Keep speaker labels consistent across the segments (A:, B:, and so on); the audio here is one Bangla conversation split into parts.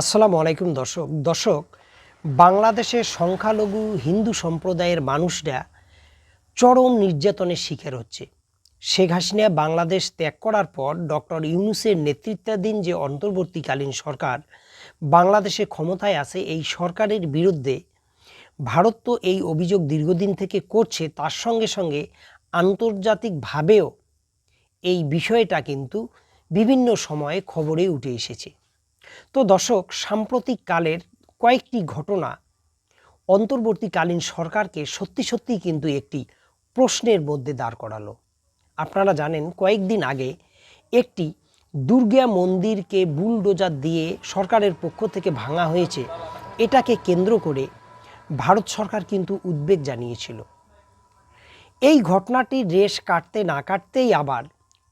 A: আসসালামু আলাইকুম দর্শক। দর্শক বাংলাদেশের সংখ্যালঘু হিন্দু সম্প্রদায়ের মানুষরা চরম নির্যাতনের শিকার হচ্ছে। শেখ হাসিনা বাংলাদেশ ত্যাগ করার পর ডক্টর ইউনুসের নেতৃত্বাধীন যে অন্তর্বর্তীকালীন সরকার বাংলাদেশে ক্ষমতায় আছে, এই সরকারের বিরুদ্ধে ভারত তো এই অভিযোগ দীর্ঘদিন থেকে করছে, তার সঙ্গে সঙ্গে আন্তর্জাতিকভাবেও এই বিষয়টা কিন্তু বিভিন্ন সময়ে খবরে উঠে এসেছে। তো দর্শক সাম্প্রতিক কালের কয়েকটি ঘটনা অন্তর্বর্তীকালীন সরকারকে সত্যি সত্যি কিন্তু একটি প্রশ্নের মধ্যে দাঁড় করালো। আপনারা জানেন, কয়েকদিন আগে একটি দুর্গা মন্দিরকে বুলডোজার দিয়ে সরকারের পক্ষ থেকে ভাঙা হয়েছে, এটাকে কেন্দ্র করে ভারত সরকার কিন্তু উদ্বেগ জানিয়েছিল। এই ঘটনাটি রেশ কাটতে না কাটতেই আবার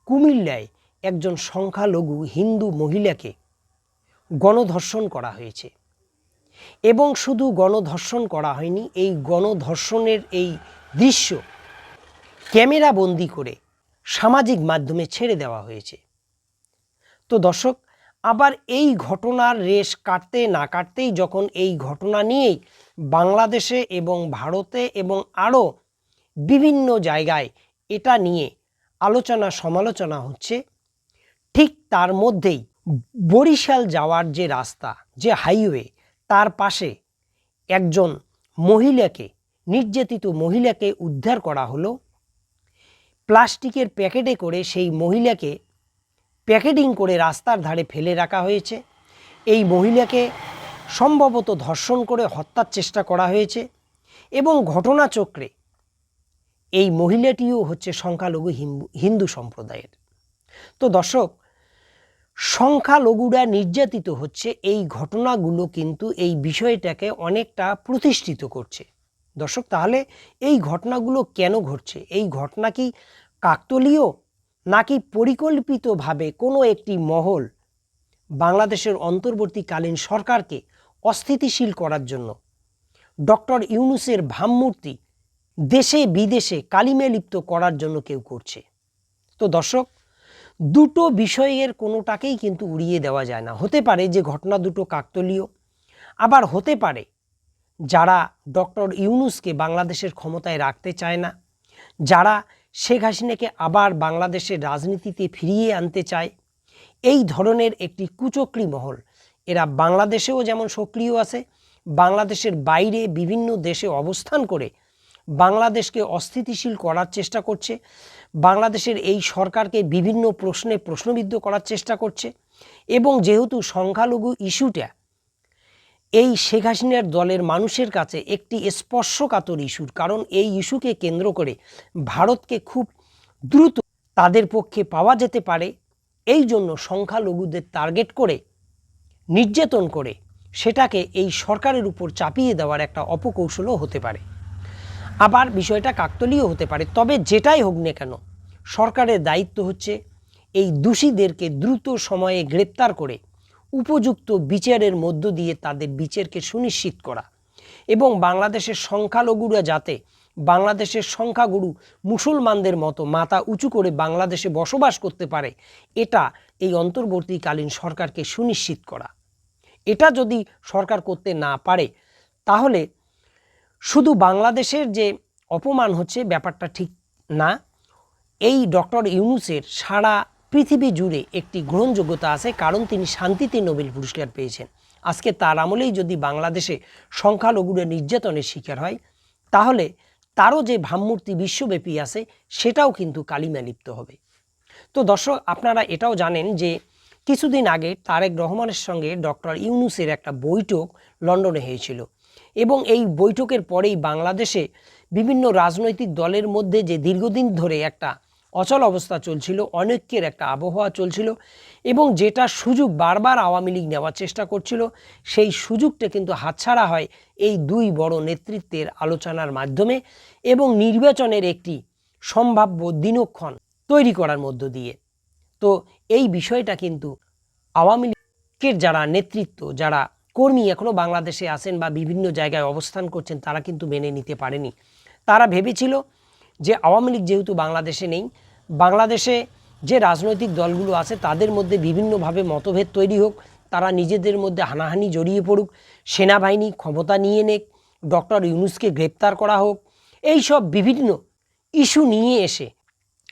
A: কুমিল্লায় একজন সংখ্যালঘু হিন্দু মহিলাকে গণধর্ষণ করা হয়েছে। এবং শুধু গণধর্ষণ করা হয়নি, এই গণধর্ষণের এই দৃশ্য ক্যামেরা বন্দি করে সামাজিক মাধ্যমে ছেড়ে দেওয়া হয়েছে। তো দর্শক, আবার এই ঘটনার রেশ কাটতে না কাটতেই যখন এই ঘটনা নিয়েই বাংলাদেশে এবং ভারতে এবং আরও বিভিন্ন জায়গায় এটা নিয়ে আলোচনা সমালোচনা হচ্ছে, ঠিক তার মধ্যেই বরিশাল যাওয়ার যে রাস্তা, যে হাইওয়ে, তার পাশে একজন মহিলাকে, নির্যাতিত মহিলাকে উদ্ধার করা হলো। প্লাস্টিকের প্যাকেটে করে সেই মহিলাকে প্যাকেটিং করে রাস্তার ধারে ফেলে রাখা হয়েছে। এই মহিলাকে সম্ভবত ধর্ষণ করে হত্যার চেষ্টা করা হয়েছে এবং ঘটনাচক্রে এই মহিলাটিও হচ্ছে সংখ্যালঘু হিন্দু সম্প্রদায়ের। তো দর্শক সংখ্যালঘুরা নির্যাতিত হচ্ছে, এই ঘটনাগুলো কিন্তু এই বিষয়টাকে অনেকটা প্রতিষ্ঠিত করছে। দর্শক, তাহলে এই ঘটনাগুলো কেন ঘটছে? এই ঘটনা কি কাকতলীয় নাকি পরিকল্পিতভাবে কোনো একটি মহল বাংলাদেশের অন্তর্বর্তীকালীন সরকারকে অস্থিতিশীল করার জন্য? ডক্টর ইউনুসের ভাবমূর্তি দেশে বিদেশে কালিমে লিপ্ত করার জন্য কেউ করছে। তো দর্শক দুটো বিষয়ের কোনোটাকেই কিন্তু উড়িয়ে দেওয়া যায় না। হতে পারে যে ঘটনা দুটো কাকতলীয়, আবার হতে পারে যারা ডক্টর ইউনুসকে বাংলাদেশের ক্ষমতায় রাখতে চায় না, যারা শেখ হাসিনাকে আবার বাংলাদেশের রাজনীতিতে ফিরিয়ে আনতে চায়। এই ধরনের একটি কুচক্রি মহল। এরা বাংলাদেশেও যেমন সক্রিয় আছে, বাংলাদেশের বাইরে বিভিন্ন দেশে অবস্থান করে বাংলাদেশকে অস্থিতিশীল করার চেষ্টা করছে। বাংলাদেশের এই সরকারকে বিভিন্ন প্রশ্নে প্রশ্নবিদ্ধ করার চেষ্টা করছে এবং যেহেতু সংখ্যালঘু ইস্যুটা, এই শেখ হাসিনার দলের মানুষের কাছে একটি স্পর্শকাতর ইস্যুর কারণ এই ইস্যুকে কেন্দ্র করে ভারতকে খুব দ্রুত তাদের পক্ষে পাওয়া যেতে পারে। এই জন্য সংখ্যালঘুদের টার্গেট করে, নির্যাতন করে, সেটাকে এই সরকারের উপর চাপিয়ে দেওয়ার একটা অপকৌশলও হতে পারে। আবার বিষয়টা কাকতলীয় হতে পারে, তবে যেটাই হোক না কেন, সরকারের দায়িত্ব হচ্ছে এই দোষীদেরকে দ্রুত সময়ে গ্রেপ্তার করে উপযুক্ত বিচারের মধ্য দিয়ে তাদের বিচারকে সুনিশ্চিত করা এবং বাংলাদেশের সংখ্যালঘুরা যাতে বাংলাদেশের সংখ্যাগুরু মুসলমানদের মতো মাথা উঁচু করে বাংলাদেশে বসবাস করতে পারে, এটা এই অন্তর্বর্তীকালীন সরকারকে সুনিশ্চিত করা। এটা যদি সরকার করতে না পারে, তাহলে শুধু বাংলাদেশের যে অপমান হচ্ছে ব্যাপারটা ঠিক না, এই ডক্টর ইউনুসের সারা পৃথিবী জুড়ে একটি গ্রহণযোগ্যতা আছে, কারণ তিনি শান্তিতে নোবেল পুরস্কার পেয়েছেন। আজকে তার আমলেই যদি বাংলাদেশে সংখ্যালঘুরা নির্যাতনের শিকার হয়, তাহলে তারও যে ভাবমূর্তি বিশ্বব্যাপী আছে, সেটাও কিন্তু কালিমা লিপ্ত হবে। তো দর্শক, আপনারা এটাও জানেন যে কিছুদিন আগে তারেক রহমানের সঙ্গে ডক্টর ইউনুসের একটা বৈঠক লন্ডনে হয়েছিল। এবং এই বৈঠকের পরেই বাংলাদেশে বিভিন্ন রাজনৈতিক দলের মধ্যে যে দীর্ঘদিন ধরে একটা অচল অবস্থা চলছিল, অনৈক্যের একটা আবহাওয়া চলছিল এবং যেটা সুযোগ বারবার আওয়ামী লীগ নেওয়ার চেষ্টা করছিল, সেই সুযোগটা কিন্তু হাতছাড়া হয় এই দুই বড় নেতৃত্বের আলোচনার মাধ্যমে এবং নির্বাচনের একটি সম্ভাব্য দিনক্ষণ তৈরি করার মধ্য দিয়ে। তো এই বিষয়টা কিন্তু আওয়ামী লীগের যারা নেতৃত্ব, যারা কর্মী এখনও বাংলাদেশে আছেন বা বিভিন্ন জায়গায় অবস্থান করছেন, তারা কিন্তু মেনে নিতে পারেনি। তারা ভেবেছিল যে আওয়ামী লীগ যেহেতু বাংলাদেশে নেই, বাংলাদেশে যে রাজনৈতিক দলগুলো আছে, তাদের মধ্যে বিভিন্নভাবে মতভেদ তৈরি হোক, তারা নিজেদের মধ্যে হানাহানি জড়িয়ে পড়ুক, সেনাবাহিনী ক্ষমতা নিয়ে নেক, ডক্টর ইউনুসকে গ্রেপ্তার করা হোক এই সব বিভিন্ন ইস্যু নিয়ে এসে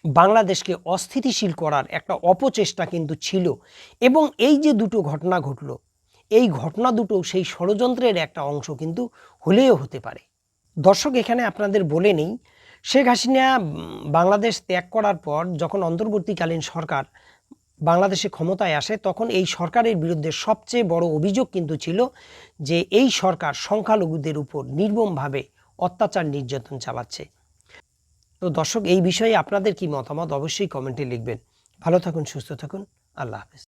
A: বাংলাদেশকে অস্থিতিশীল করার একটা অপচেষ্টা কিন্তু ছিল। এবং এই যে দুটো ঘটনা ঘটলো এই ঘটনা দুটো সেই ষড়যন্ত্রের একটা অংশ কিন্তু হলেও হতে পারে। দর্শক, এখানে আপনাদের বলে নেই, শেখ হাসিনা বাংলাদেশ ত্যাগ করার পর যখন অন্তর্বর্তীকালীন সরকার বাংলাদেশে ক্ষমতায় আসে, তখন এই সরকারের বিরুদ্ধে সবচেয়ে বড় অভিযোগ কিন্তু ছিল যে এই সরকার সংখ্যালঘুদের উপর নির্মমভাবে অত্যাচার নির্যাতন চালাচ্ছে। তো দর্শক, এই বিষয়ে আপনাদের কি মতামত? অবশ্যই কমেন্টে লিখবেন। ভালো থাকুন, সুস্থ থাকুন। আল্লাহ হাফেজ।